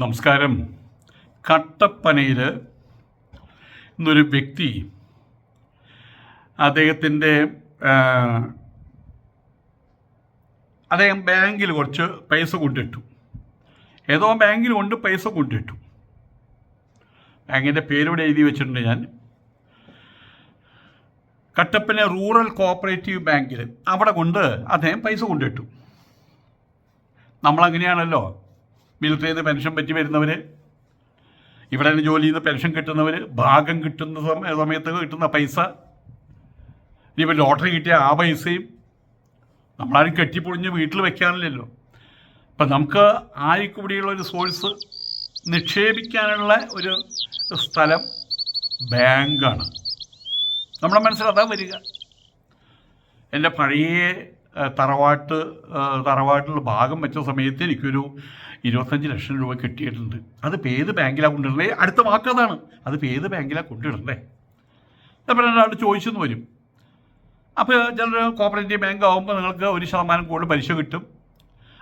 നമസ്കാരം. കട്ടപ്പനയിൽ ഇന്നൊരു വ്യക്തി അദ്ദേഹത്തിന്റെ അദ്ദേഹം ബാങ്കിൽ കുറച്ച് പൈസ കൊണ്ടിട്ടു. ഏതോ ബാങ്കിൽ കൊണ്ട് പൈസ കൊണ്ടിട്ടു. ബാങ്കിന്റെ പേരിവിടെ എഴുതി വെച്ചിട്ടുണ്ട് ഞാൻ. കട്ടപ്പന റൂറൽ കോപ്പറേറ്റീവ് ബാങ്കിൽ അവിടെ കൊണ്ട് അദ്ദേഹം പൈസ കൊണ്ടിട്ടു. നമ്മളങ്ങനെയാണല്ലോ. മിലിറ്ററിയിൽ നിന്ന് പെൻഷൻ പറ്റി വരുന്നവർ ഇവിടെ നിന്ന് ജോലി ചെയ്ത് പെൻഷൻ കിട്ടുന്നവർ ഭാഗം കിട്ടുന്ന സമയ- സമയത്ത് കിട്ടുന്ന പൈസ ഇനിയിപ്പോൾ ലോട്ടറി കിട്ടിയ ആ പൈസയും നമ്മളാരും കെട്ടിപ്പൊളിഞ്ഞ് വീട്ടിൽ വെക്കാനില്ലല്ലോ അപ്പം നമുക്ക് ആയിക്കൂടിയുള്ള ഒരു സോഴ്സ് നിക്ഷേപിക്കാനുള്ള ഒരു സ്ഥലം ബാങ്കാണ്. നമ്മുടെ മനസ്സിൽ വരിക. എന്റെ പഴയ തറവാട്ട് തറവാട്ടിൽ ഭാഗം വെച്ച സമയത്ത് എനിക്കൊരു ഇരുപത്തഞ്ച് ലക്ഷം രൂപ കിട്ടിയിട്ടുണ്ട്. അത് ഏത് ബാങ്കിലാണ് കൊണ്ടിടണ്ടേ അടുത്ത വാക്കതാണ് അത് ഏത് ബാങ്കിലാണ് കൊണ്ടിടണ്ടേ അപ്പോൾ രണ്ടാൾ ചോദിച്ചെന്ന് വരും. അപ്പോൾ ചിലർ കോപ്പറേറ്റീവ് ബാങ്ക് ആകുമ്പോൾ നിങ്ങൾക്ക് ഒരു ശതമാനം കൂടുതൽ പലിശ കിട്ടും.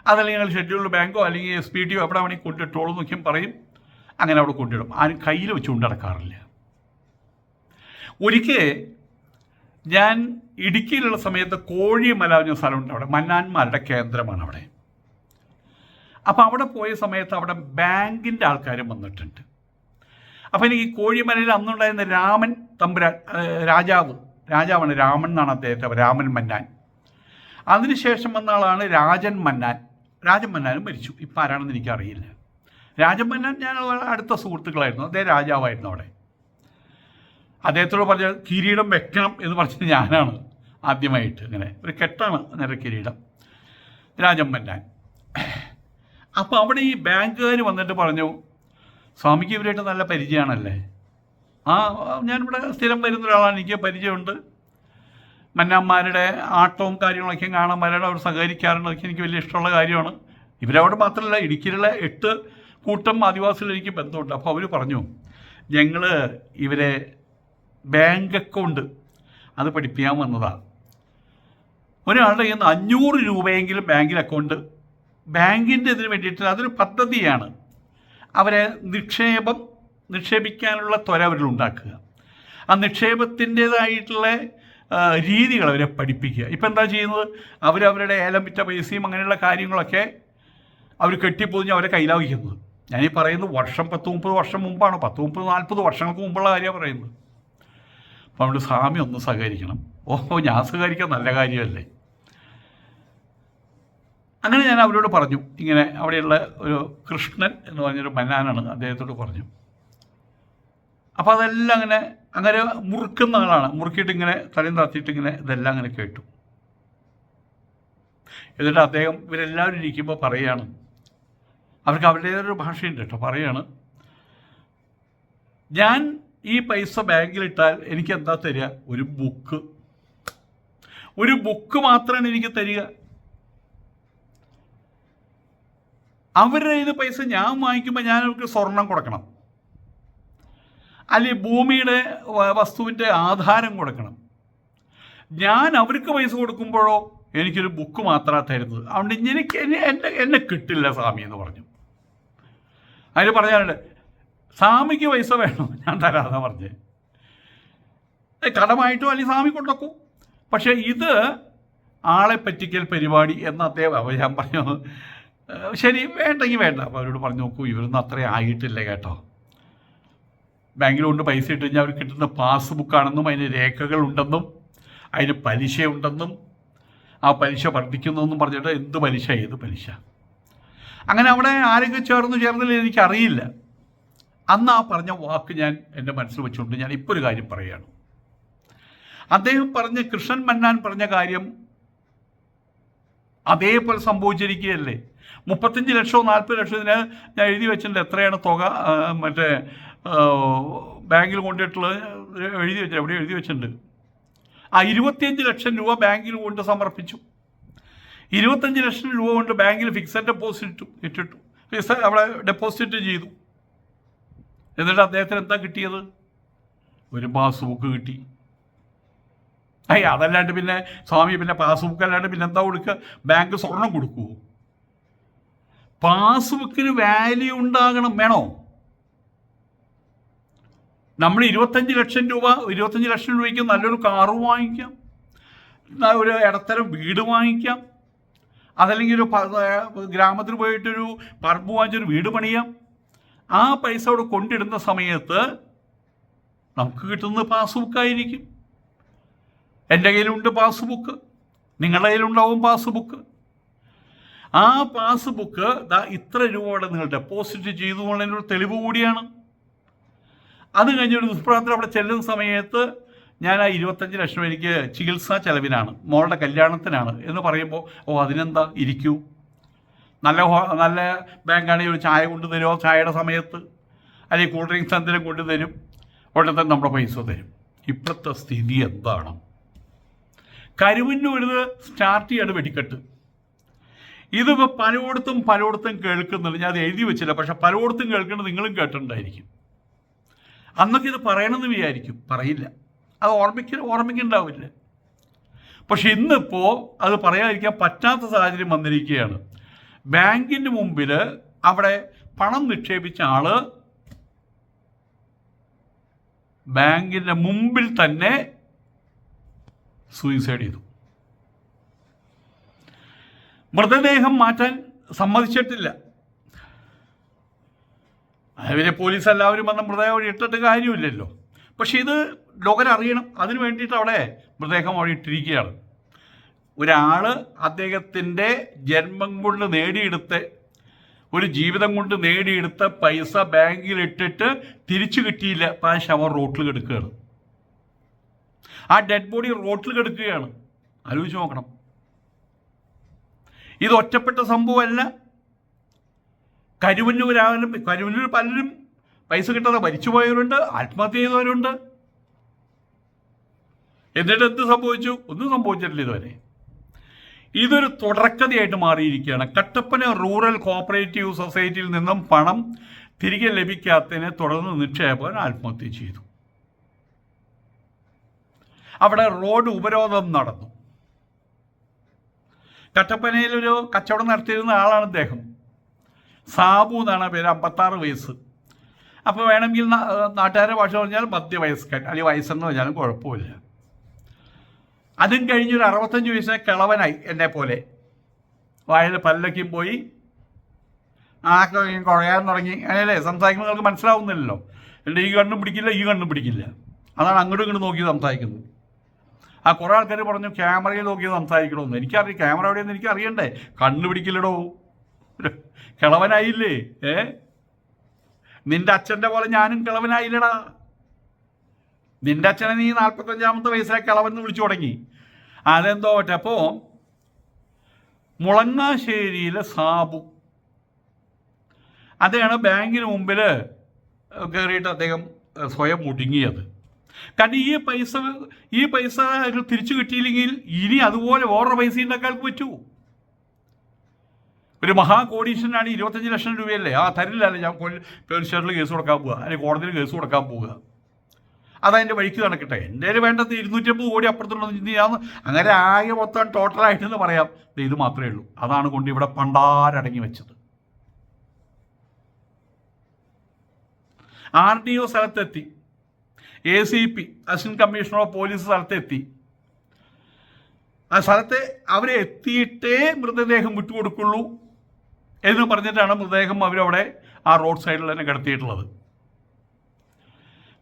അതല്ലെങ്കിൽ നിങ്ങൾ ഷെഡ്യൂൾഡ് ബാങ്കോ അല്ലെങ്കിൽ എസ് പി ടിയോ എവിടെ വേണമെങ്കിൽ കൊണ്ടിട്ടോളൂ എന്നൊക്കെയും പറയും. അങ്ങനെ അവിടെ കൊണ്ടിടും. ആരും കയ്യിൽ വെച്ച് കൊണ്ടിടക്കാറില്ല. ഒരിക്കൽ ഞാൻ ഇടുക്കിയിലുള്ള സമയത്ത് കോഴിമല എന്ന സ്ഥലമുണ്ട് അവിടെ. മന്നാന്മാരുടെ കേന്ദ്രമാണ് അവിടെ. അപ്പം അവിടെ പോയ സമയത്ത് അവിടെ ബാങ്കിന്റെ ആൾക്കാരും വന്നിട്ടുണ്ട്. അപ്പം എനിക്ക് കോഴിമലയിൽ അന്നുണ്ടായിരുന്ന രാമൻ തമ്പുരാൻ രാജാവ് രാജാവാണ് രാമൻ എന്നാണ് അദ്ദേഹത്തെ രാമൻ മന്നാൻ. അതിനുശേഷം വന്ന ആളാണ് രാജൻ മന്നാൻ. രാജൻ മന്നാനും മരിച്ചു. ഇപ്പം ആരാണെന്ന് എനിക്കറിയില്ല. രാജൻ മന്നാൻ ഞാൻ അടുത്ത സുഹൃത്തുക്കളായിരുന്നു. അദ്ദേഹം രാജാവായിരുന്നു അവിടെ. അദ്ദേഹത്തോട് പറഞ്ഞ കിരീടം വെക്കണം എന്ന് പറഞ്ഞത് ഞാനാണ് ആദ്യമായിട്ട് ഇങ്ങനെ. ഒരു കെട്ടാണ് അങ്ങനെ കിരീടം. രാജമ്മന്നാൻ അപ്പോൾ അവിടെ ഈ ബാങ്കുകാർ വന്നിട്ട് പറഞ്ഞു സ്വാമിക്ക് ഇവരായിട്ട് നല്ല പരിചയമാണല്ലേ? ആ ഞാനിവിടെ സ്ഥിരം വരുന്ന ഒരാളാണ് എനിക്ക് പരിചയമുണ്ട്. മന്നാന്മാരുടെ ആട്ടവും കാര്യങ്ങളൊക്കെ കാണാൻ വരണം അവർ സഹകരിക്കാറുണ്ട് അതൊക്കെ എനിക്ക് വലിയ ഇഷ്ടമുള്ള കാര്യമാണ്. ഇവരവിടെ മാത്രമല്ല ഇടുക്കിയിലുള്ള എട്ട് കൂട്ടം ആദിവാസികൾ ബന്ധമുണ്ട്. അപ്പോൾ അവർ പറഞ്ഞു ഞങ്ങൾ ഇവരെ ബാങ്ക് അക്കൗണ്ട്. അത് പഠിപ്പിക്കാൻ വന്നതാണ് ഒരാളുടെ കയ്യിൽ നിന്ന് അഞ്ഞൂറ് രൂപയെങ്കിലും ബാങ്കിൽ അക്കൗണ്ട് ബാങ്കിന്റെ ഇതിന് വേണ്ടിയിട്ട് അതൊരു പദ്ധതിയാണ്. അവരെ നിക്ഷേപം നിക്ഷേപിക്കാനുള്ള ത്വര അവരിൽ ഉണ്ടാക്കുക. ആ നിക്ഷേപത്തിന്റേതായിട്ടുള്ള രീതികൾ അവരെ പഠിപ്പിക്കുക. ഇപ്പം എന്താ ചെയ്യുന്നത്? അവരവരുടെ ഏലം വിറ്റ പൈസയും അങ്ങനെയുള്ള കാര്യങ്ങളൊക്കെ അവർ കെട്ടിപ്പൊതിഞ്ഞ് അവരെ കയ്യിലാവിക്കുന്നത് ഞാനീ പറയുന്നത് വർഷം പത്ത് മുപ്പത് വർഷം മുമ്പാണ്? പത്ത് മുപ്പത് നാൽപ്പത് വർഷങ്ങൾക്ക് മുമ്പുള്ള കാര്യമാണ് പറയുന്നത്. അപ്പം അവിടെ സ്വാമി ഒന്ന് സഹകരിക്കണം. ഓ ഞാൻ സഹകരിക്കാൻ നല്ല കാര്യമല്ലേ? അങ്ങനെ ഞാൻ അവരോട് പറഞ്ഞു. ഇങ്ങനെ അവിടെയുള്ള ഒരു കൃഷ്ണൻ എന്ന് പറഞ്ഞൊരു മന്നാനാണ് അദ്ദേഹത്തോട് പറഞ്ഞു. അപ്പോൾ അതെല്ലാം അങ്ങനെ അങ്ങനെ മുറുക്കുന്ന ആളാണ്. മുറുക്കിയിട്ട് ഇങ്ങനെ തലയും താത്തിയിട്ട് ഇങ്ങനെ ഇതെല്ലാം അങ്ങനെ കേട്ടു. എന്നിട്ട് അദ്ദേഹം ഇവരെല്ലാവരും ഇരിക്കുമ്പോൾ പറയുകയാണ് അവർക്ക് അവരുടേതൊരു ഭാഷയുണ്ട് കേട്ടോ പറയാണ്. ഞാൻ ഈ പൈസ ബാങ്കിലിട്ടാൽ എനിക്ക് എന്താ തരിക? ഒരു ബുക്ക് ഒരു ബുക്ക് മാത്രമാണ് എനിക്ക് തരിക. അവരുടെ ഇത് പൈസ ഞാൻ വാങ്ങിക്കുമ്പോൾ ഞാൻ അവർക്ക് സ്വർണം കൊടുക്കണം. അല്ലെങ്കിൽ ഭൂമിയുടെ വസ്തുവിന്റെ ആധാരം കൊടുക്കണം. ഞാൻ അവർക്ക് പൈസ കൊടുക്കുമ്പോഴോ എനിക്കൊരു ബുക്ക് മാത്രമാണ് തരുന്നത്. അതുകൊണ്ട് എനിക്ക് എന്നെ എന്നെ കിട്ടില്ല സ്വാമി എന്ന് പറഞ്ഞു. അതിന് പറഞ്ഞാലുണ്ട് സ്വാമിക്ക് പൈസ വേണം? ഞാൻ തരാതെ പറഞ്ഞ്. കടമായിട്ടോ അല്ലെങ്കിൽ സ്വാമി കൊണ്ടൊക്കും പക്ഷേ ഇത് ആളെ പറ്റിക്കൽ പരിപാടി എന്ന് അദ്ദേഹം ഞാൻ പറഞ്ഞു ശരി വേണ്ടെങ്കിൽ വേണ്ട. അപ്പോൾ അവരോട് പറഞ്ഞു നോക്കൂ ഇവരൊന്നും അത്രയും ആയിട്ടില്ല കേട്ടോ. ബാങ്കിൽ കൊണ്ട് പൈസ ഇട്ട് കഴിഞ്ഞാൽ അവർ കിട്ടുന്ന പാസ്ബുക്കാണെന്നും അതിന് രേഖകളുണ്ടെന്നും അതിന് പലിശയുണ്ടെന്നും ആ പലിശ വർദ്ധിക്കുന്നെന്നും പറഞ്ഞിട്ട് എന്ത് പലിശ? ഏത് പലിശ? അങ്ങനെ അവിടെ ആരെങ്കിലും ചേർന്ന് ചേർന്നില്ല എനിക്കറിയില്ല. അന്ന് ആ പറഞ്ഞ വാക്ക് ഞാൻ എന്റെ മനസ്സിൽ വെച്ചുകൊണ്ട് ഞാൻ ഇപ്പോൾ ഒരു കാര്യം പറയുകയാണ്. അദ്ദേഹം പറഞ്ഞ കൃഷ്ണൻ മന്നാൻ പറഞ്ഞ കാര്യം അതേപോലെ സംഭവിച്ചിരിക്കുകയല്ലേ? മുപ്പത്തഞ്ച് ലക്ഷമോ നാൽപ്പത് ലക്ഷത്തിന് ഞാൻ എഴുതി വെച്ചിട്ടുണ്ട്. എത്രയാണ് തുക? മറ്റേ ബാങ്കിൽ കൊണ്ടിട്ടുള്ളത് എഴുതി വെച്ചു എവിടെ എഴുതി വെച്ചിട്ടുണ്ട്. ആ ഇരുപത്തിയഞ്ച് ലക്ഷം രൂപ ബാങ്കിൽ കൊണ്ട് സമർപ്പിച്ചു. ഇരുപത്തഞ്ച് ലക്ഷം രൂപ കൊണ്ട് ബാങ്കിൽ ഫിക്സഡ് ഡെപ്പോസിറ്റ് ഇട്ടു ഇട്ടിട്ടു. ഫിക്സഡ് അവിടെ ഡെപ്പോസിറ്റ് ചെയ്തു. എന്നിട്ട് അദ്ദേഹത്തിന് എന്താ കിട്ടിയത്? ഒരു പാസ്ബുക്ക് കിട്ടി. അയ്യ അതല്ലാണ്ട് പിന്നെ സ്വാമി പിന്നെ പാസ്ബുക്ക് അല്ലാണ്ട് പിന്നെ എന്താ കൊടുക്കുക? ബാങ്ക് സ്വർണം കൊടുക്കുമോ പാസ്ബുക്കിന് വാല്യൂ ഉണ്ടാകണം വേണോ? നമ്മൾ ഇരുപത്തഞ്ച് ലക്ഷം രൂപ ഇരുപത്തഞ്ച് ലക്ഷം രൂപയ്ക്ക് നല്ലൊരു കാറ് വാങ്ങിക്കാം. ഒരു ഇടത്തരം വീട് വാങ്ങിക്കാം. അതല്ലെങ്കിൽ ഒരു ഗ്രാമത്തിൽ പോയിട്ടൊരു പറമ്പ് വാങ്ങിച്ചൊരു വീട് പണിയാം. ആ പൈസ അവിടെ കൊണ്ടിടുന്ന സമയത്ത് നമുക്ക് കിട്ടുന്നത് പാസ്ബുക്കായിരിക്കും എന്റെ കയ്യിലുണ്ട് പാസ്ബുക്ക് നിങ്ങളുടെ കയ്യിലുണ്ടാവും പാസ്ബുക്ക് ആ പാസ്ബുക്ക് ദാ ഇത്ര രൂപയുടെ നിങ്ങൾ ഡെപ്പോസിറ്റ് ചെയ്തു എന്നുള്ളതിനൊരു തെളിവ് കൂടിയാണ്. അത് കഴിഞ്ഞ് ഒരു അവിടെ ചെല്ലുന്ന സമയത്ത് ഞാൻ ആ ഇരുപത്തഞ്ച് ലക്ഷം എനിക്ക് ചികിത്സാ ചെലവിനാണ് മോളുടെ കല്യാണത്തിനാണ് എന്ന് പറയുമ്പോൾ ഓ അതിനെന്താ? ഇരിക്കൂ. നല്ല നല്ല ബാങ്കാണെങ്കിൽ ഒരു ചായ കൊണ്ടു തരുമോ ചായയുടെ സമയത്ത് അല്ലെങ്കിൽ കൂൾ ഡ്രിങ്ക്സ് എന്തെങ്കിലും കൊണ്ടു തരും ഉടനെ തന്നെ നമ്മുടെ പൈസ തരും. ഇപ്പോഴത്തെ സ്ഥിതി എന്താണ്? കരുവന്നൂരിത് സ്റ്റാർട്ട് ചെയ്യാണ് വെടിക്കെട്ട്. ഇതിപ്പോൾ പലയിടത്തും പലയിടത്തും കേൾക്കുന്നുണ്ട്. ഞാൻ അത് എഴുതി വെച്ചില്ല. പക്ഷെ പലയിടത്തും കേൾക്കുന്നത് നിങ്ങളും കേട്ടിട്ടുണ്ടായിരിക്കും. അന്നൊക്കെ ഇത് പറയണമെന്ന് വിചാരിക്കും. പറയില്ല. അത് ഓർമ്മിക്ക ഓർമ്മിക്കുന്നുണ്ടാവില്ല പക്ഷെ ഇന്നിപ്പോൾ അത് പറയാതിരിക്കാൻ പറ്റാത്ത സാഹചര്യം വന്നിരിക്കുകയാണ്. ബാങ്കിന്റെ മുമ്പിൽ അവിടെ പണം നിക്ഷേപിച്ച ആൾ ബാങ്കിന്റെ മുമ്പിൽ തന്നെ സൂയിസൈഡ് ചെയ്തു. മൃതദേഹം മാറ്റാൻ സമ്മതിച്ചിട്ടില്ല. അവരെ പോലീസ് എല്ലാവരും വന്ന മൃതദേഹം ഇട്ടിട്ട് കാര്യമില്ലല്ലോ. പക്ഷെ ഇത് ലോകരറിയണം. അതിന് വേണ്ടിയിട്ട് അവിടെ മൃതദേഹം അവിടെ ഇട്ടിരിക്കുകയാണ്. ഒരാൾ അദ്ദേഹത്തിന്റെ ജന്മം കൊണ്ട് നേടിയെടുത്ത് ഒരു ജീവിതം കൊണ്ട് നേടിയെടുത്ത പൈസ ബാങ്കിൽ ഇട്ടിട്ട് തിരിച്ചു കിട്ടിയില്ല. അപ്പം ആ റോട്ടിൽ കിടക്കുകയാണ്. ആ ഡെഡ് ബോഡി റോട്ടിൽ കിടക്കുകയാണ്. ആലോചിച്ച് നോക്കണം. ഇത് ഒറ്റപ്പെട്ട സംഭവമല്ല. കരുവന്നൂരാകലും കരുവന്നൂർ പലരും പൈസ കിട്ടാതെ മരിച്ചുപോയവരുണ്ട് ആത്മഹത്യ ചെയ്തവരുണ്ട്. എന്നിട്ട് എന്ത് സംഭവിച്ചു? ഒന്നും സംഭവിച്ചിട്ടില്ല ഇതുവരെ. ഇതൊരു തുടർക്കഥയായിട്ട് മാറിയിരിക്കുകയാണ്. കട്ടപ്പന റൂറൽ കോപ്പറേറ്റീവ് സൊസൈറ്റിയിൽ നിന്നും പണം തിരികെ ലഭിക്കാത്തതിനെ തുടർന്ന് നിക്ഷേപകൻ ആത്മഹത്യ ചെയ്തു. അവിടെ റോഡ് ഉപരോധം നടന്നു. കട്ടപ്പനയിലൊരു കച്ചവടം നടത്തിയിരുന്ന ആളാണ് അദ്ദേഹം സാബു എന്നാണ് പേര് അമ്പത്താറ് വയസ്സ്. അപ്പോൾ വേണമെങ്കിൽ നാട്ടുകാരുടെ ഭാഷ പറഞ്ഞാൽ മധ്യവയസ്കൻ അല്ലെങ്കിൽ വയസ്സെന്ന് പറഞ്ഞാലും കുഴപ്പമില്ല. അതും കഴിഞ്ഞൊരു അറുപത്തഞ്ച് വയസ്സിനെ കിളവനായി എന്നെ പോലെ. വായിൽ പല്ലൊക്കെയും പോയി. ആക്കെ കുറയാൻ തുടങ്ങി. അങ്ങനെയല്ലേ സംസാരിക്കുമ്പോൾ നിങ്ങൾക്ക് മനസ്സിലാവുന്നില്ലല്ലോ. എന്റെ ഈ കണ്ണും പിടിക്കില്ല ഈ കണ്ണും പിടിക്കില്ല. അതാണ് അങ്ങോട്ടും ഇങ്ങോട്ടും നോക്കി സംസാരിക്കുന്നത്. ആ കുറേ ആൾക്കാർ പറഞ്ഞു ക്യാമറയിൽ നോക്കി സംസാരിക്കണമെന്ന്. എനിക്കറിയാം ക്യാമറ എവിടെയെന്ന് എനിക്ക് അറിയണ്ടേ കണ്ണു പിടിക്കില്ലടോ. കിളവനായില്ലേ? ഏ? നിന്റെ അച്ഛന്റെ പോലെ ഞാനും കിളവനായില്ലടാ. നിന്റെ അച്ഛനെ നീ നാൽപ്പത്തഞ്ചാമത്തെ വയസ്സിലേക്ക് അളവെന്ന് വിളിച്ചു തുടങ്ങി. അതെന്തോ പറ്റേ. അപ്പോ മുളങ്ങാശ്ശേരിയിലെ സാബു. അദ്ദേഹമാണ് ബാങ്കിന് മുമ്പിൽ കയറിയിട്ട് അദ്ദേഹം സ്വയം മുടുങ്ങിയത് കാരണം ഈ പൈസ ഈ പൈസ തിരിച്ചു കിട്ടിയില്ലെങ്കിൽ ഇനി അതുപോലെ വേറൊരു പൈസ ഉണ്ടാക്കാൻ പറ്റൂ. ഒരു മഹാകോടീശ്വരനാണ് ഇരുപത്തഞ്ച് ലക്ഷം രൂപയല്ലേ? ആ തരില്ലല്ലേ. ഞാൻ പോലീസ് സ്റ്റേഷനിൽ കേസ് കൊടുക്കാൻ പോവുക അല്ലെങ്കിൽ കോടതിയിൽ കേസ് കൊടുക്കാൻ പോവുക അതതിന്റെ വഴിക്ക് കണക്കട്ടെ എന്റെ കയ്യിൽ വേണ്ടത് ഇരുന്നൂറ്റമ്പത് കോടി അപ്പുറത്തുള്ള ചിന്തയാന്ന് അങ്ങനെ ആകെ മൊത്തം ടോട്ടലായിട്ടെന്ന് പറയാം. ഇത് മാത്രമേ ഉള്ളൂ. അതാണ് കൊണ്ട് ഇവിടെ പണ്ടാരടങ്ങി വെച്ചത്. ആർ ഡി ഒ സ്ഥലത്തെത്തി. A C P assistant commissioner of police സ്ഥലത്തെത്തി. ആ സ്ഥലത്തെ അവരെ എത്തിയിട്ടേ മൃതദേഹം വിട്ടുകൊടുക്കുള്ളൂ എന്ന് പറഞ്ഞിട്ടാണ് മൃതദേഹം അവരവിടെ ആ റോഡ് സൈഡിൽ തന്നെ കിടത്തിയിട്ടുള്ളത്.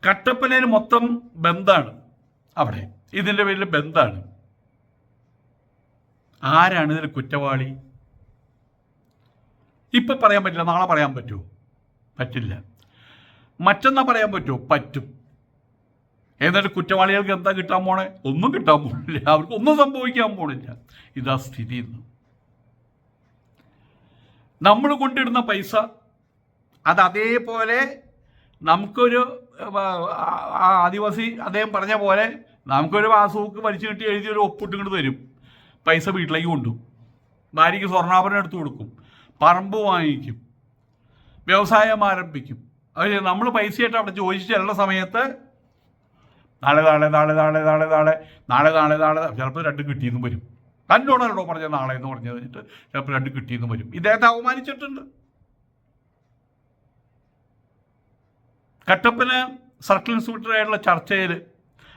കട്ടപ്പനയിൽ മൊത്തം ബന്ധാണ് അവിടെ. ഇതിന്റെ പേരിൽ ബന്ധാണ് ആരാണ് ഇതിൽ കുറ്റവാളി? ഇപ്പം പറയാൻ പറ്റില്ല നാളെ പറയാൻ പറ്റുമോ? പറ്റില്ല. മറ്റന്നാ പറയാൻ പറ്റുമോ? പറ്റും. എന്നിട്ട് കുറ്റവാളികൾക്ക് എന്താ കിട്ടാൻ പോണേ? ഒന്നും കിട്ടാൻ പോണില്ല. അവർക്ക് ഒന്നും സംഭവിക്കാൻ പോണില്ല. ഇതാ സ്ഥിതി ഇന്ന്. നമ്മൾ കൊണ്ടിടുന്ന പൈസ അത് അതേപോലെ നമുക്കൊരു ആ, ആദിവാസി അദ്ദേഹം പറഞ്ഞ പോലെ നമുക്കൊരു പാസ്ബുക്ക് വലിച്ചു കിട്ടി എഴുതി ഒരു ഒപ്പിട്ട് ഇങ്ങോട്ട് തരും. പൈസ വീട്ടിലേക്ക് കൊണ്ടും. ഭാര്യയ്ക്ക് സ്വർണാഭരണം എടുത്തു കൊടുക്കും. പറമ്പ് വാങ്ങിക്കും. വ്യവസായം ആരംഭിക്കും. അത് നമ്മൾ പൈസയായിട്ട് അവിടെ ചോദിച്ചു ചെല്ലുന്ന സമയത്ത് നാളെ നാളെ നാളെ നാളെ നാളെ നാളെ നാളെ നാളെ നാളെ ചിലപ്പോൾ രണ്ടും കിട്ടിയെന്നും വരും. തന്നോടല്ലോ പറഞ്ഞത് നാളെ എന്ന് പറഞ്ഞു കഴിഞ്ഞിട്ട് ചിലപ്പോൾ രണ്ട് കിട്ടിയെന്നും വരും. ഇദ്ദേഹത്തെ അവമാനിച്ചിട്ടുണ്ട്. കട്ടപ്പന സർക്കിൾ ഇൻസ്പെക്ടറായിട്ടുള്ള ചർച്ചയിൽ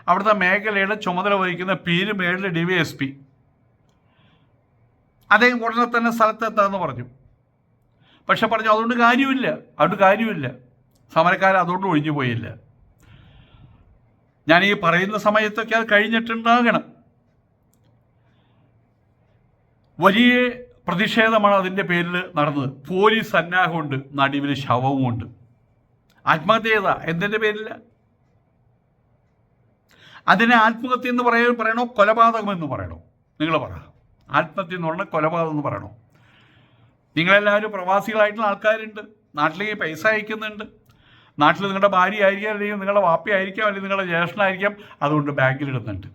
അവിടുത്തെ മേഖലയുടെ ചുമതല വഹിക്കുന്ന പീരുമേടിലെ ഡി വി എസ് പി. അദ്ദേഹം ഉടനെ തന്നെ സ്ഥലത്തെത്താമെന്ന് പറഞ്ഞു. പക്ഷെ പറഞ്ഞു അതുകൊണ്ട് കാര്യമില്ല അതുകൊണ്ട് കാര്യമില്ല. സമരക്കാർ അതുകൊണ്ട് ഒഴിഞ്ഞു പോയില്ല. ഞാൻ ഈ പറയുന്ന സമയത്തൊക്കെ അത് കഴിഞ്ഞിട്ടുണ്ടാകണം. വലിയ പ്രതിഷേധമാണ് അതിന്റെ പേരിൽ നടന്നത്. പോലീസ് സന്നാഹമുണ്ട് നടുവിൽ ശവവുമുണ്ട്. ആത്മഹത്യ എന്തിന്റെ എന്തിന്റെ അതിനെ ആത്മഹത്യ എന്ന് പറയ പറയണോ? കൊലപാതകം എന്ന് പറയണോ? നിങ്ങൾ പറ. ആത്മഹത്യ എന്ന് പറഞ്ഞാൽ കൊലപാതകം എന്ന് പറയണോ? നിങ്ങളെല്ലാവരും പ്രവാസികളായിട്ടുള്ള ആൾക്കാരുണ്ട്. നാട്ടിലേക്ക് പൈസ അയക്കുന്നുണ്ട്. നാട്ടിൽ നിങ്ങളുടെ ഭാര്യ ആയിരിക്കാം അല്ലെങ്കിൽ നിങ്ങളുടെ വാപ്പി ആയിരിക്കാം അല്ലെങ്കിൽ നിങ്ങളുടെ ജ്യേഷ്ഠനായിരിക്കാം അതുകൊണ്ട് ബാങ്കിൽ ഇടുന്നുണ്ട്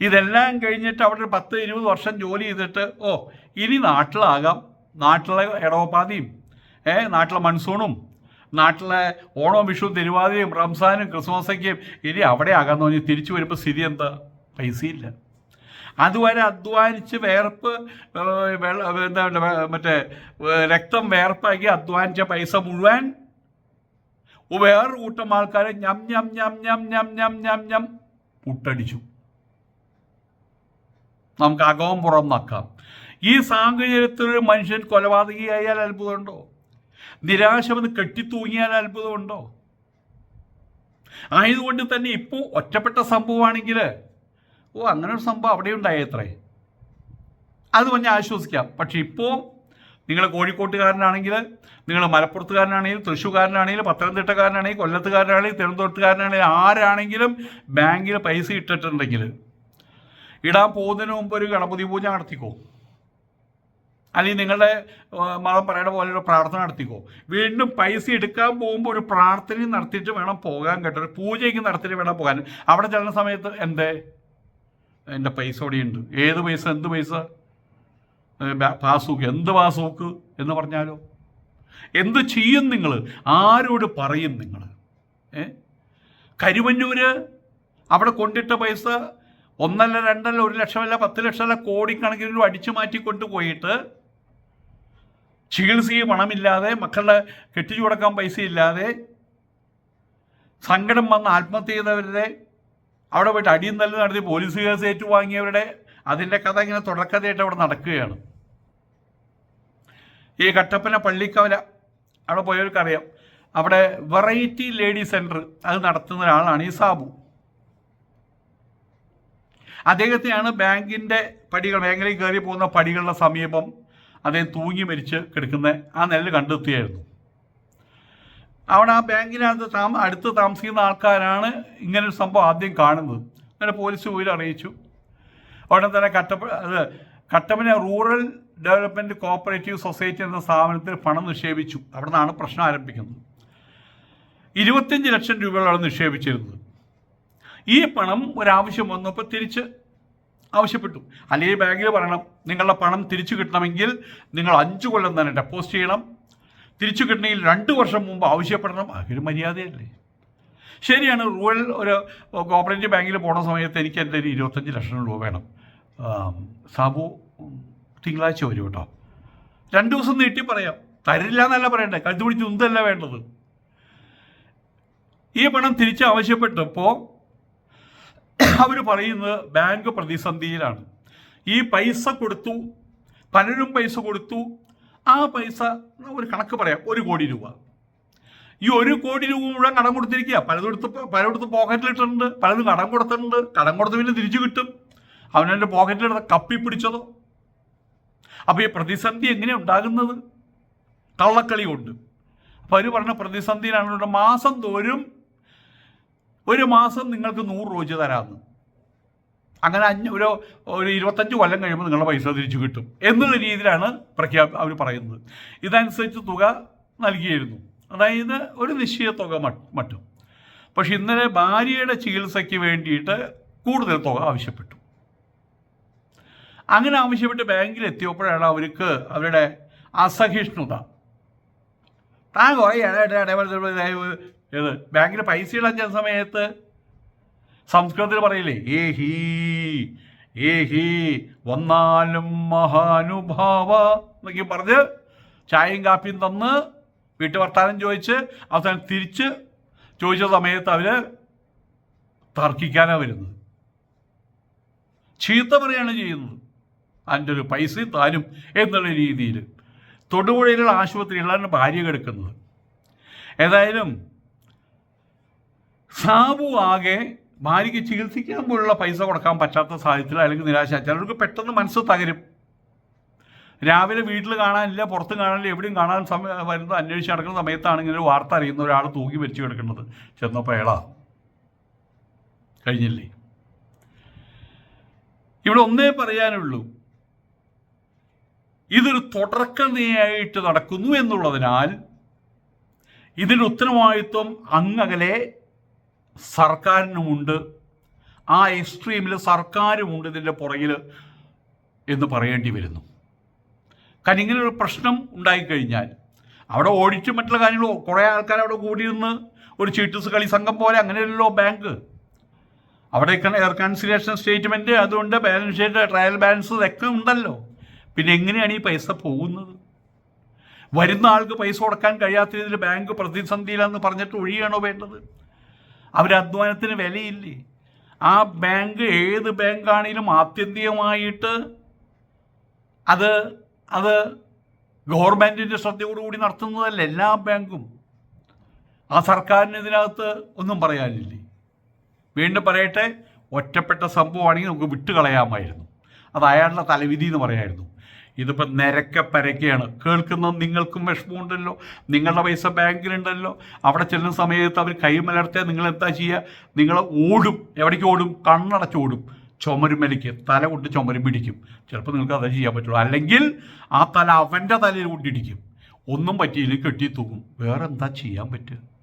ഇതെല്ലാം കഴിഞ്ഞിട്ട് അവിടെ ഒരു പത്ത് ഇരുപത് വർഷം ജോലി ചെയ്തിട്ട് ഓ ഇനി നാട്ടിലാകാം. നാട്ടിലെ ഇടവപ്പാതിയും ഏ നാട്ടിലെ മൺസൂണും നാട്ടിലെ ഓണവും വിഷു തിരുവാതിരയും റംസാനും ക്രിസ്മസൊക്കെയും ഇനി അവിടെ ആകാൻ തോന്നി തിരിച്ചു വരുമ്പോൾ സ്ഥിതി എന്താ? പൈസയില്ല. അതുവരെ അധ്വാനിച്ച് വേർപ്പ് എന്താ മറ്റേ രക്തം വേർപ്പാക്കി അധ്വാനിച്ച പൈസ മുഴുവൻ വേറൊരു കൂട്ടം ആൾക്കാരെ ഞം ഞം ഞം ഞം ഞം ഞം ഞം ഞം പുട്ടടിച്ചു. നമുക്ക് അകവും പുറം നക്കാം ഈ സാഹചര്യത്തിൽ ഒരു മനുഷ്യൻ കൊലപാതകിയായാൽ അത്ഭുതമുണ്ടോ? നിരാശ വന്ന് കെട്ടിത്തൂങ്ങിയാൽ അത്ഭുതമുണ്ടോ? ആയതുകൊണ്ട് തന്നെ ഇപ്പോൾ ഒറ്റപ്പെട്ട സംഭവമാണെങ്കിൽ ഓ അങ്ങനെ ഒരു സംഭവം അവിടെ ഉണ്ടായത്രേ. അത് പറഞ്ഞ് ആശ്വസിക്കാം. പക്ഷെ ഇപ്പോൾ നിങ്ങൾ കോഴിക്കോട്ടുകാരനാണെങ്കിൽ നിങ്ങൾ മലപ്പുറത്തുകാരനാണെങ്കിൽ തൃശ്ശൂർകാരനാണെങ്കിൽ പത്തനംതിട്ടക്കാരനാണെങ്കിൽ കൊല്ലത്തുകാരനാണെങ്കിൽ തിരുവനന്തപുരത്തുകാരനാണെങ്കിൽ ആരാണെങ്കിലും ബാങ്കിൽ പൈസ ഇട്ടിട്ടുണ്ടെങ്കിൽ ഇടാൻ പോകുന്നതിന് മുമ്പ് ഒരു ഗണപതി പൂജ നടത്തിക്കോ? അല്ലെങ്കിൽ നിങ്ങളുടെ മത പറയുന്ന പോലെ ഒരു പ്രാർത്ഥന നടത്തിക്കോ. വീണ്ടും പൈസ എടുക്കാൻ പോകുമ്പോൾ ഒരു പ്രാർത്ഥനയും നടത്തിയിട്ട് വേണം പോകാൻ കേട്ടോ. ഒരു പൂജയ്ക്ക് നടത്തിയിട്ട് വേണം പോകാൻ. അവിടെ ചെല്ലുന്ന സമയത്ത് എന്റെ എന്റെ പൈസ ഇവിടെയുണ്ട്. ഏത് പൈസ? എന്ത് പൈസ? പാസ്ബുക്ക്. എന്ത് പാസ്ബുക്ക് എന്ന് പറഞ്ഞാലോ? എന്ത് ചെയ്യും നിങ്ങൾ ആരോട് പറയും നിങ്ങൾ ഏ? കരുവന്നൂര് അവിടെ കൊണ്ടിട്ട പൈസ ഒന്നല്ല രണ്ടല്ല ഒരു ലക്ഷമല്ല പത്ത് ലക്ഷമല്ല കോടിക്കണക്കിന് അടിച്ചു മാറ്റി കൊണ്ടുപോയിട്ട് ചികിത്സയ്ക്ക് പണമില്ലാതെ മക്കളുടെ കെട്ടിച്ചു കൊടുക്കാൻ പൈസ ഇല്ലാതെ സങ്കടം വന്ന് ആത്മഹത്യ ചെയ്തവരുടെ അവിടെ പോയിട്ട് അടിയും തല്ലും നടത്തി പോലീസ് കേസ് ഏറ്റുവാങ്ങിയവരുടെ അതിന്റെ കഥ ഇങ്ങനെ തുടക്കതയായിട്ട് അവിടെ നടക്കുകയാണ്. ഈ കട്ടപ്പന പള്ളിക്കവല അവിടെ പോയവർക്കറിയാം. അവിടെ വെറൈറ്റി ലേഡി സെന്റർ അത് നടത്തുന്ന ഒരാളാണ് ഈ സാബു. അദ്ദേഹത്തെയാണ് ബാങ്കിന്റെ പടികൾ ബാങ്കിലേക്ക് കയറി പോകുന്ന പടികളുടെ സമീപം അദ്ദേഹം തൂങ്ങി മരിച്ച് കിടക്കുന്ന ആ നിലയിൽ കണ്ടെത്തിയായിരുന്നു. അവിടെ ആ ബാങ്കിനകത്ത് താമ അടുത്ത് താമസിക്കുന്ന ആൾക്കാരാണ് ഇങ്ങനൊരു സംഭവം ആദ്യം കാണുന്നത്. അങ്ങനെ പോലീസ് പോയി അറിയിച്ചു. ഉടനെ തന്നെ കട്ടപ്പ അത് Kattappana rural development cooperative society എന്ന സ്ഥാപനത്തിൽ പണം നിക്ഷേപിച്ചു. അവിടെ നിന്നാണ് പ്രശ്നം ആരംഭിക്കുന്നത്. ഇരുപത്തിയഞ്ച് ലക്ഷം രൂപയാണ് നിക്ഷേപിച്ചിരുന്നത്. ഈ പണം ഒരാവശ്യം വന്നപ്പോൾ തിരിച്ച് ആവശ്യപ്പെട്ടു. അല്ലെങ്കിൽ ബാങ്കിൽ പറയണം നിങ്ങളുടെ പണം തിരിച്ചു കിട്ടണമെങ്കിൽ നിങ്ങൾ അഞ്ച് കൊല്ലം തന്നെ ഡെപ്പോസിറ്റ് ചെയ്യണം. തിരിച്ചു കിട്ടണമെങ്കിൽ രണ്ട് വർഷം മുമ്പ് ആവശ്യപ്പെടണം. അതൊരു മര്യാദയല്ലേ. ശരിയാണ് റൂറൽ ഒരു കോപ്പറേറ്റീവ് ബാങ്കിൽ പോണ സമയത്ത് എനിക്ക് എന്റെ ഒരു ഇരുപത്തഞ്ച് ലക്ഷം രൂപ വേണം. സാബു തിങ്കളാഴ്ച വരും കേട്ടോ. രണ്ട് ദിവസം നീട്ടി പറയാം. തരില്ല എന്നല്ല പറയണ്ടേ. കഴുത്തു പിടിച്ച് ഉന്തല്ല വേണ്ടത്. ഈ പണം തിരിച്ച് ആവശ്യപ്പെട്ടപ്പോൾ അവർ പറയുന്നത് ബാങ്ക് പ്രതിസന്ധിയിലാണ്. ഈ പൈസ കൊടുത്തു പലരും പൈസ കൊടുത്തു. ആ പൈസ ഒരു കണക്ക് പറയാം ഒരു കോടി രൂപ. ഈ ഒരു കോടി രൂപ മുഴുവൻ കടം കൊടുത്തിരിക്കുക പലതെടുത്ത് പലയിടത്ത് പോക്കറ്റിലിട്ടിട്ടുണ്ട് പലരും കടം കൊടുത്തിട്ടുണ്ട്. കടം കൊടുത്ത് പിന്നെ തിരിച്ചു കിട്ടും. അവനെന്റെ പോക്കറ്റിലെടുത്ത കപ്പി പിടിച്ചതോ? അപ്പോൾ ഈ പ്രതിസന്ധി എങ്ങനെ ഉണ്ടാകുന്നത്? കള്ളക്കളി കൊണ്ട്. അപ്പോൾ അവർ പറഞ്ഞ പ്രതിസന്ധിയിലാണ്. മാസം തോറും ഒരു മാസം നിങ്ങൾക്ക് നൂറ് രൂപ വെച്ച് തരാമെന്ന്. അങ്ങനെ അഞ്ഞ ഒരു ഒരു ഇരുപത്തഞ്ച് കൊല്ലം കഴിയുമ്പോൾ നിങ്ങളുടെ പൈസ തിരിച്ചു കിട്ടും എന്നുള്ള രീതിയിലാണ് പ്രഖ്യാപ അവർ പറയുന്നത്. ഇതനുസരിച്ച് തുക നൽകിയിരുന്നു. അതായത് ഒരു നിശ്ചയ തുക മറ്റും. പക്ഷെ ഇന്നലെ ഭാര്യയുടെ ചികിത്സയ്ക്ക് വേണ്ടിയിട്ട് കൂടുതൽ തുക ആവശ്യപ്പെട്ടു. അങ്ങനെ ആവശ്യപ്പെട്ട് ബാങ്കിൽ എത്തിയപ്പോഴാണ് അവർക്ക് അവരുടെ അസഹിഷ്ണുത. താൻ കുറേ ഏത്? ബാങ്കിൽ പൈസ ചെന്ന സമയത്ത്? സംസ്കൃതത്തിൽ പറയില്ലേ ഏ ഹീ ഏ ഹീ വന്നാലും മഹാനുഭാവ എന്നൊക്കെ പറഞ്ഞ് ചായയും കാപ്പിയും തന്ന് വീട്ടു വർത്താനം ചോദിച്ച് അവസാനം തിരിച്ച് ചോദിച്ച സമയത്ത് അവർ തർക്കിക്കാനാണ് വരുന്നത്. ചീത്ത പറയാണ് ചെയ്യുന്നത്. അതിന്റെ ഒരു പൈസ താനും എന്നുള്ള രീതിയിൽ തൊടുപുഴയിലുള്ള ആശുപത്രിയിലാണ് ഭാര്യ കിടക്കുന്നത്. ഏതായാലും സാബു ആകെ ഭാര്യയ്ക്ക് ചികിത്സിക്കാൻ പോലുള്ള പൈസ കൊടുക്കാൻ പറ്റാത്ത സാഹചര്യത്തിൽ അല്ലെങ്കിൽ നിരാശ ചിലർക്ക് പെട്ടെന്ന് മനസ്സ് തകരും. രാവിലെ വീട്ടിൽ കാണാനില്ല പുറത്ത് കാണാനില്ല എവിടെയും കാണാൻ സമയം വരുന്നത് അന്വേഷിച്ച് നടക്കുന്ന സമയത്താണ് ഇങ്ങനെ ഒരു വാർത്ത അറിയുന്ന ഒരാൾ തൂക്കി മരിച്ചു കിടക്കുന്നത്. ചെന്നപ്പോൾ ഏളാ കഴിഞ്ഞില്ലേ? ഇവിടെ ഒന്നേ പറയാനുള്ളൂ. ഇതൊരു തുടർക്കഥയായിട്ട് നടക്കുന്നു എന്നുള്ളതിനാൽ ഇതിന്റെ ഉത്തരവാദിത്വം അങ്ങകലെ സർക്കാരിനുമുണ്ട്. ആ എക്സ്ട്രീമിൽ സർക്കാരുമുണ്ട് ഇതിന്റെ പുറകിൽ എന്ന് പറയേണ്ടി വരുന്നു. കാരണം ഇങ്ങനെ ഒരു പ്രശ്നം ഉണ്ടായിക്കഴിഞ്ഞാൽ അവിടെ ഓടിച്ച് മറ്റുള്ള കാര്യങ്ങൾ കുറേ ആൾക്കാർ അവിടെ കൂടിയിരുന്ന് ഒരു ചീട്ടസ് കളി സംഘം പോലെ അങ്ങനെയല്ലോ ബാങ്ക് അവിടെ കൺസിലേഷൻ സ്റ്റേറ്റ്മെന്റ് അതുകൊണ്ട് ബാലൻസ് ഷീറ്റ് ട്രയൽ ബാലൻസ് ഇതൊക്കെ ഉണ്ടല്ലോ. പിന്നെ എങ്ങനെയാണ് ഈ പൈസ പോകുന്നത്? വരുന്ന ആൾക്ക് പൈസ കൊടുക്കാൻ കഴിയാത്ത രീതിയിൽ ബാങ്ക് പ്രതിസന്ധിയിലാണെന്ന് പറഞ്ഞിട്ട് ഒഴിയാണോ വേണ്ടത്? അവരുടെ അധ്വാനത്തിന് വിലയില്ലേ? ആ ബാങ്ക് ഏത് ബാങ്കാണെങ്കിലും ആത്യന്തികമായിട്ട് അത് അത് ഗവൺമെന്റിന്റെ ശ്രദ്ധയോടുകൂടി നടത്തുന്നതല്ല എല്ലാ ബാങ്കും. ആ സർക്കാരിന് ഇതിനകത്ത് ഒന്നും പറയാനില്ലേ? വീണ്ടും പറയട്ടെ ഒറ്റപ്പെട്ട സംഭവമാണെങ്കിൽ നമുക്ക് വിട്ടുകളയാമായിരുന്നു. അത് അയാളുടെ തലവിധി എന്ന് പറയായിരുന്നു. ഇതിപ്പോൾ നിരക്ക പരക്കെയാണ്. കേൾക്കുന്ന നിങ്ങൾക്കും വിഷമമുണ്ടല്ലോ. നിങ്ങളുടെ പൈസ ബാങ്കിലുണ്ടല്ലോ. അവിടെ ചെല്ലുന്ന സമയത്ത് അവർ കൈമലർത്തിയാൽ നിങ്ങൾ എന്താ ചെയ്യുക നിങ്ങൾ ഓടും. എവിടേക്ക് ഓടും? കണ്ണടച്ച് ഓടും. ചുമരുമലിക്ക് തല കൊണ്ട് ചുമരും പിടിക്കും. ചിലപ്പോൾ നിങ്ങൾക്ക് അതേ ചെയ്യാൻ പറ്റുള്ളൂ. അല്ലെങ്കിൽ ആ തല അവന്റെ തലയിൽ കൊണ്ടിടിക്കും. ഒന്നും പറ്റിയില്ല കെട്ടി തൂക്കും. വേറെ എന്താ ചെയ്യാൻ പറ്റുക?